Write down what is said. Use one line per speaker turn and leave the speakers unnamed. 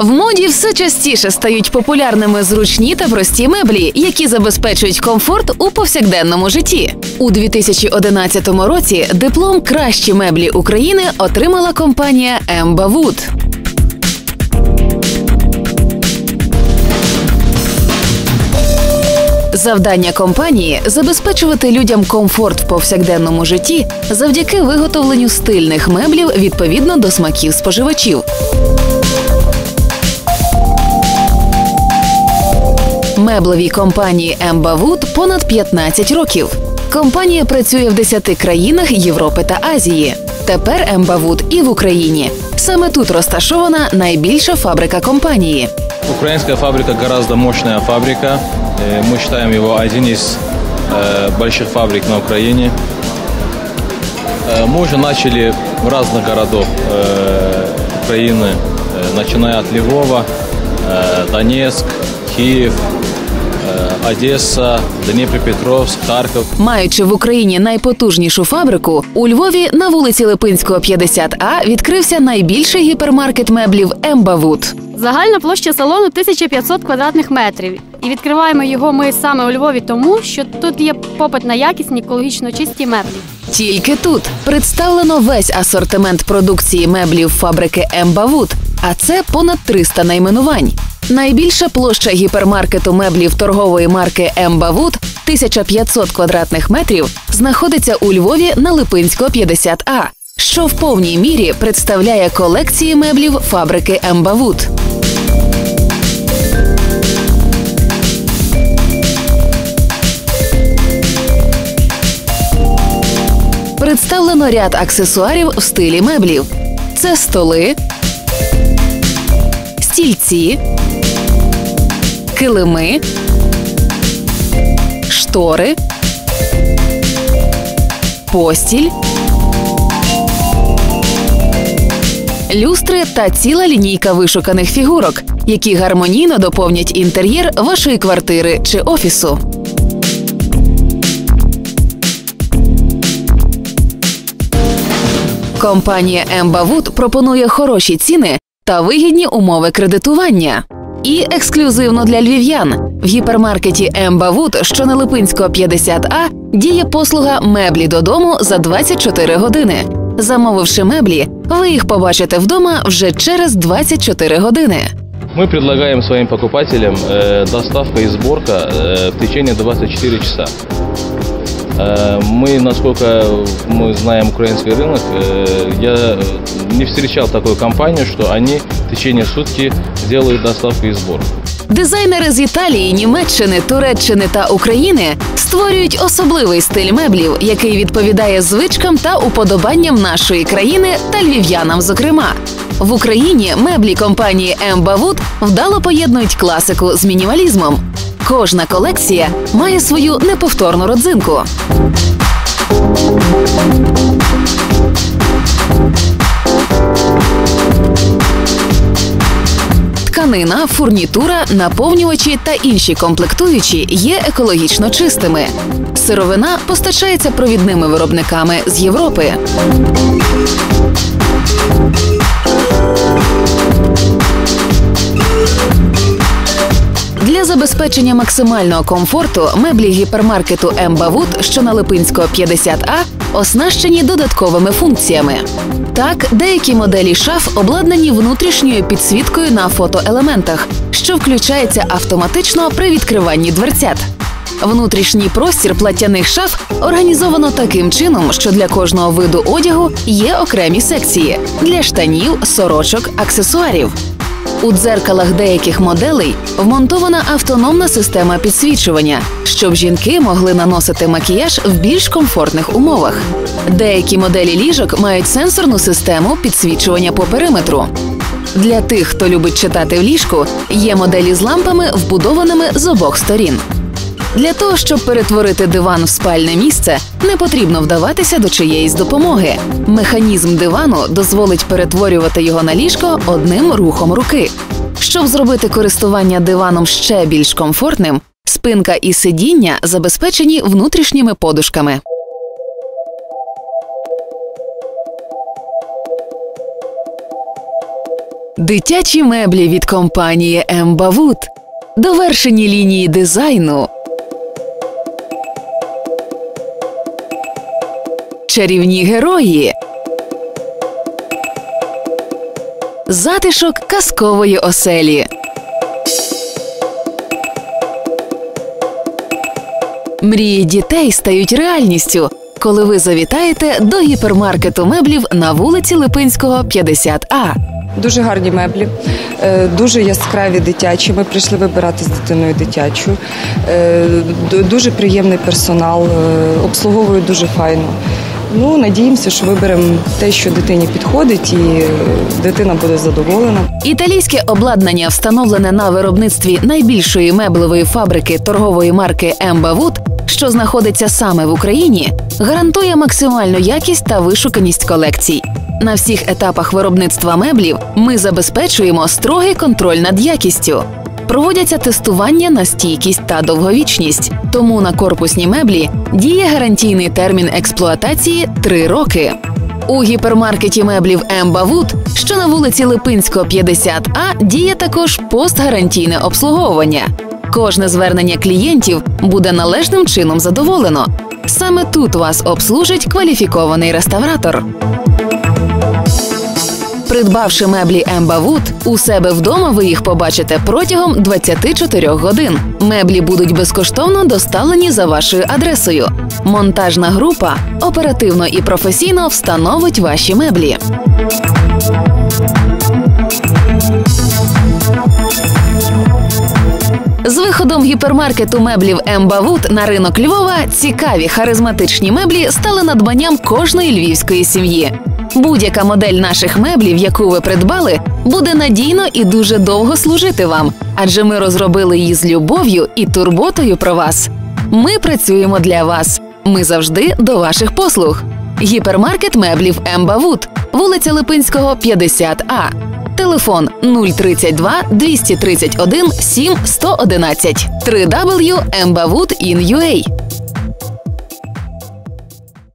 В моді все частіше стають популярними зручні та прості меблі, які забезпечують комфорт у повсякденному житті. У 2011 році диплом Кращі меблі України отримала компанія Емба Вуд. Завдання компанії забезпечувати людям комфорт в повсякденному житті завдяки виготовленню стильних меблів відповідно до смаків споживачів. Меблевій компанії Емба Вуд понад 15 років. Компанія працює в 10 країнах Європи та Азії. Тепер Емба Вуд і в Україні. Саме тут розташована найбільша фабрика компанії.
Украинская фабрика гораздо мощная фабрика. Э, Мы считаем его один из э, больших фабрик на Украине. Э, Мы уже начали в разных городах э, Украины, э, начиная от Львова, э, Донецк, Киев, Одесса, Днепропетровск, Харьков.
Маючи в Україні найпотужнішу фабрику, у Львові на вулиці Липинського 50А відкрився найбільший гіпермаркет меблів Емба Вуд.
Загальна площа салону 1500 квадратних метрів. І відкриваємо його ми саме у Львові, тому що тут є попит на якісні екологічно чисті меблі.
Тільки тут представлено весь асортимент продукції меблів фабрики Емба Вуд, а це понад 300 найменувань. Найбільша площа гіпермаркету меблів торгової марки Емба Вуд 1500 квадратних метрів знаходиться у Львові на Липинського 50А, що в повній мірі представляє колекції меблів фабрики Емба Вуд. Представлено ряд аксесуарів в стилі меблів: це столи, стільці, килими, штори, постіль, люстри та ціла лінійка вишуканих фігурок, які гармонійно доповнять інтер'єр вашої квартири чи офісу. Компанія Емба пропонує хороші ціни та вигідні умови кредитування. І ексклюзивно для львів'ян в гіпермаркеті Емба Вуд, що на Липинського 50А, діє послуга меблі додому за 24 години. Замовивши меблі, ви їх побачите вдома вже через 24 години.
Мы предлагаем своим покупателям э, доставка и сборка э, в течение 24 часа. Э, Мы, насколько мы знаем украинский рынок, э, я э, не встречал такую компанию, что они в течение сутки делают доставку и сборку.
Дизайнери з Італії, Німеччини, Туреччини та України створюють особливий стиль меблів, який відповідає звичкам та уподобанням нашої країни та львів'янам. Зокрема, в Україні меблі компанії Емба Вуд вдало поєднують класику з мінімалізмом. Кожна колекція має свою неповторну родзинку. Тканина, фурнітура, наповнювачі та інші комплектуючі є екологічно чистими. Сировина постачається провідними виробниками з Європи. Забезпечення максимального комфорту меблі гіпермаркету Емба Вуд, що на Липинського 50А, оснащені додатковими функціями. Так, деякі моделі шаф обладнані внутрішньою підсвіткою на фотоелементах, що включається автоматично при відкриванні дверцят. Внутрішній простір платяних шаф організовано таким чином, що для кожного виду одягу є окремі секції для штанів, сорочок, аксесуарів. У дзеркалах деяких моделей вмонтована автономна система підсвічування, щоб жінки могли наносити макіяж в більш комфортних умовах. Деякі моделі ліжок мають сенсорну систему підсвічування по периметру. Для тих, хто любить читати в ліжку, є моделі з лампами, вбудованими з обох сторін. Для того, щоб перетворити диван в спальне місце, не потрібно вдаватися до чиєїсь допомоги. Механізм дивану дозволить перетворювати його на ліжко одним рухом руки. Щоб зробити користування диваном ще більш комфортним, спинка і сидіння забезпечені внутрішніми подушками. Дитячі меблі від компанії Ембавут. Довершені лінії дизайну. Чарівні герої. Затишок казкової оселі. Мрії дітей стають реальністю, коли ви завітаєте до гіпермаркету меблів на вулиці Липинського, 50А.
Дуже гарні меблі, е, дуже яскраві дитячі. Ми прийшли вибирати з дитиною дитячу. Е, Дуже приємний персонал, е, обслуговують дуже файно. Ну, надіємося, що виберемо те, що дитині підходить, і е, дитина буде задоволена.
Італійське обладнання, встановлене на виробництві найбільшої меблевої фабрики торгової марки Ембавут, що знаходиться саме в Україні, гарантує максимальну якість та вишуканість колекцій. На всіх етапах виробництва меблів ми забезпечуємо строгий контроль над якістю. Проводяться тестування на стійкість та довговічність. Тому на корпусні меблі діє гарантійний термін експлуатації 3 роки. У гіпермаркеті меблів Ембавут, що на вулиці Липинського, 50А, діє також постгарантійне обслуговування. Кожне звернення клієнтів буде належним чином задоволено. Саме тут вас обслужить кваліфікований реставратор. Придбавши меблі Ембавут, у себе вдома ви їх побачите протягом 24 годин. Меблі будуть безкоштовно доставлені за вашою адресою. Монтажна група оперативно і професійно встановить ваші меблі. З виходом гіпермаркету меблів Ембавут на ринок Львова цікаві харизматичні меблі стали надбанням кожної львівської сім'ї. Будь-яка модель наших меблів, яку ви придбали, буде надійно і дуже довго служити вам, адже ми розробили її з любов'ю і турботою про вас. Ми працюємо для вас. Ми завжди до ваших послуг. Гіпермаркет меблів Ембавут, вулиця Липинського, 50А. Телефон 032 231 7 111 www.embavut.in.ua